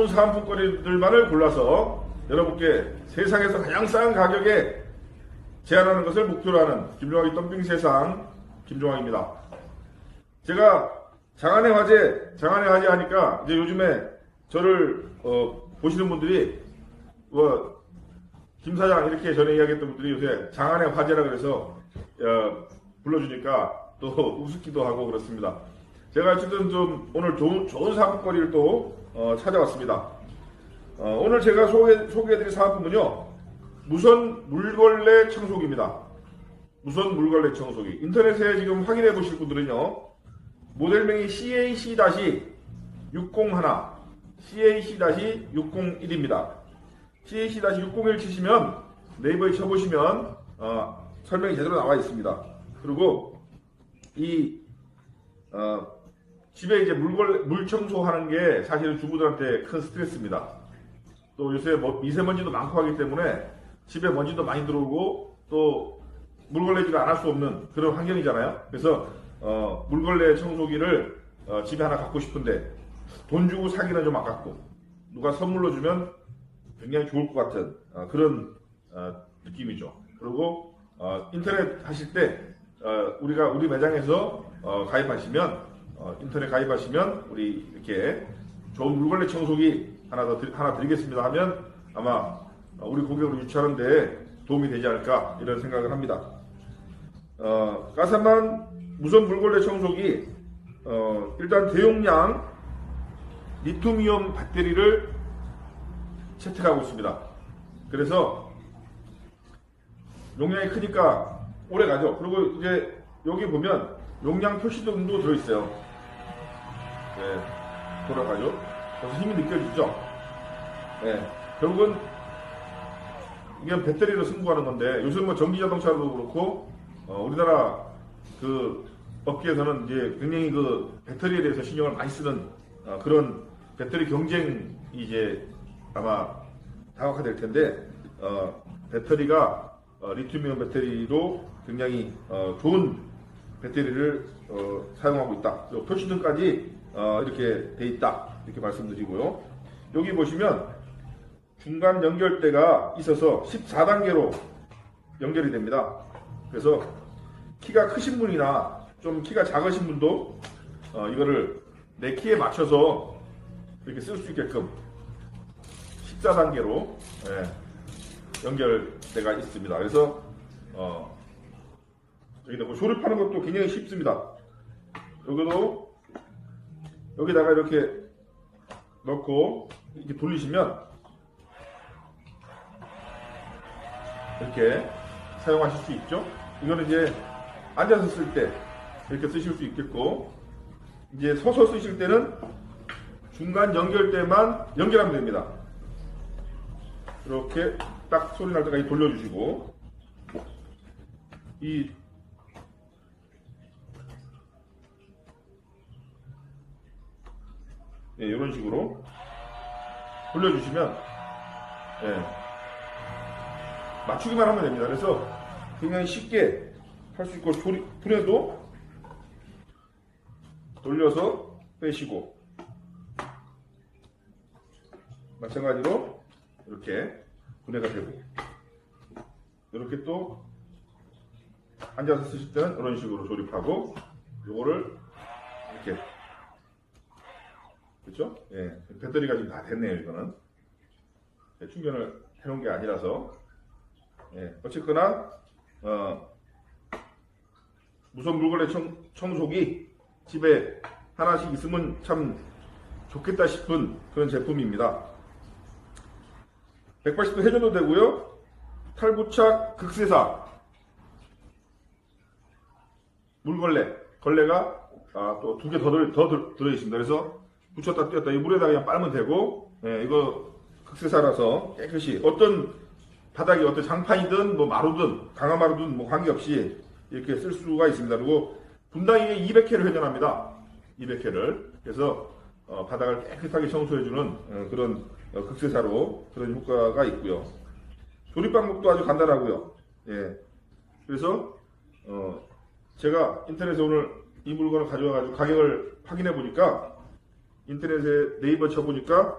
좋은 상품거리들만을 골라서 여러분께 세상에서 가장 싼 가격에 제안하는 것을 목표로 하는 김종학의 덤핑 세상 김종학입니다. 제가 장안의 화제, 장안의 화제 하니까 이제 요즘에 저를 어, 보시는 분들이 뭐김 사장 이렇게 전에 이야기했던 분들이 요새 장안의 화제라 그래서 어, 불러주니까 또 우습기도 하고 그렇습니다. 제가 어쨌든 좀 오늘 좋은, 좋은 상품거리를 또 어, 찾아왔습니다. 어, 오늘 제가 소개, 소개해드릴 상품은요, 무선 물걸레 청소기입니다. 무선 물걸레 청소기. 인터넷에 지금 확인해 보실 분들은요, 모델명이 CAC-601, CAC-601입니다. CAC-601 치시면 네이버에 쳐보시면 어, 설명이 제대로 나와 있습니다. 그리고 이 어, 집에 이제 물걸 물 청소하는 게 사실은 주부들한테 큰 스트레스입니다. 또 요새 뭐 미세먼지도 많고 하기 때문에 집에 먼지도 많이 들어오고 또 물걸레질을 안 할 수 없는 그런 환경이잖아요. 그래서 어, 물걸레 청소기를 어, 집에 하나 갖고 싶은데 돈 주고 사기는 좀 아깝고 누가 선물로 주면 굉장히 좋을 것 같은 어, 그런 어, 느낌이죠. 그리고 어, 인터넷 하실 때 어, 우리가 우리 매장에서 어, 가입하시면 어, 인터넷 가입하시면 우리 이렇게 좋은 물걸레 청소기 하나 더 드리, 하나 드리겠습니다 하면 아마 어, 우리 고객을 유치하는데 도움이 되지 않을까 이런 생각을 합니다. 어, 가사만 무선 물걸레 청소기 어, 일단 대용량 리튬이온 배터리를 채택하고 있습니다. 그래서 용량이 크니까 오래 가죠. 그리고 이제 여기 보면 용량 표시등도 들어있어요. 네, 돌아가죠. 그래서 힘이 느껴지죠. 네, 결국은 이게 배터리로 승부하는 건데 요즘 뭐 전기 자동차도 그렇고 어, 우리나라 그 업계에서는 이제 굉장히 그 배터리에 대해서 신경을 많이 쓰는 어, 그런 배터리 경쟁이 이제 아마 다각화될 텐데 어, 배터리가 어, 리튬이온 배터리로 굉장히 어, 좋은 배터리를 어, 사용하고 있다. 표시등까지 어, 이렇게 돼 있다. 이렇게 말씀드리고요. 여기 보시면 중간 연결대가 있어서 14단계로 연결이 됩니다. 그래서 키가 크신 분이나 좀 키가 작으신 분도 어, 이거를 내 키에 맞춰서 이렇게 쓸 수 있게끔 14단계로 연결대가 있습니다. 그래서 어, 여기다 뭐 조립하는 것도 굉장히 쉽습니다. 여기도 여기다가 이렇게 넣고 이렇게 돌리시면 이렇게 사용하실 수 있죠. 이거는 이제 앉아서 쓸 때 이렇게 쓰실 수 있겠고 이제 서서 쓰실 때는 중간 연결대만 연결하면 됩니다. 이렇게 딱 소리 날 때까지 돌려주시고 이 네, 이런 식으로 돌려주시면 예, 맞추기만 하면 됩니다. 그래서 굉장히 쉽게 할 수 있고 조리, 분해도 돌려서 빼시고 마찬가지로 이렇게 분해가 되고 이렇게 또 앉아서 쓰실 때는 이런 식으로 조립하고 요거를 그렇죠? 예, 배터리가 지금 다 됐네요 이거는 예, 충전을 해놓은 게 아니라서 예, 어쨌거나 어, 무선 물걸레 청, 청소기 집에 하나씩 있으면 참 좋겠다 싶은 그런 제품입니다. 180도 회전도 되고요. 탈부착 극세사 물걸레 걸레가 아, 또 두 개더더 들어 있습니다. 그래서 붙였다 띄었다 이 물에다 그냥 빨면 되고 예, 이거 극세사라서 깨끗이 어떤 바닥이 어떤 장판이든 뭐 마루든 강화 마루든 뭐 관계없이 이렇게 쓸 수가 있습니다. 그리고 분당 이게 200회를 회전합니다. 200회를 그래서 어, 바닥을 깨끗하게 청소해주는 어, 그런 어, 극세사로 그런 효과가 있고요. 조립 방법도 아주 간단하고요. 예. 그래서 어, 제가 인터넷에 오늘 이 물건을 가져와가지고 가격을 확인해 보니까 인터넷에 네이버 쳐보니까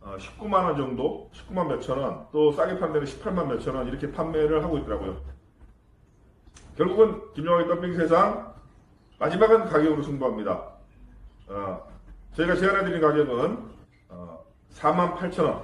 어, 19만 원 정도, 19만 몇천 원, 또 싸게 판매는 18만 몇천 원 이렇게 판매를 하고 있더라고요. 결국은 김영하의 덤핑 세상 마지막은 가격으로 승부합니다. 어, 저희가 제안해드린 가격은 어, 4만 8천 원,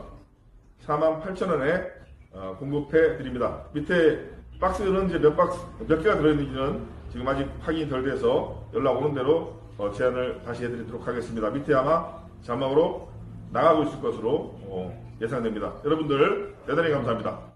4만 8천 원에 어, 공급해 드립니다. 밑에 박스는 이제 몇 박스, 몇 개가 들어있는지는 지금 아직 확인이 덜 돼서 연락 오는 대로 어, 제안을 다시 해드리도록 하겠습니다. 밑에 아마 자막으로 나가고 있을 것으로 어, 예상됩니다. 여러분들 대단히 감사합니다.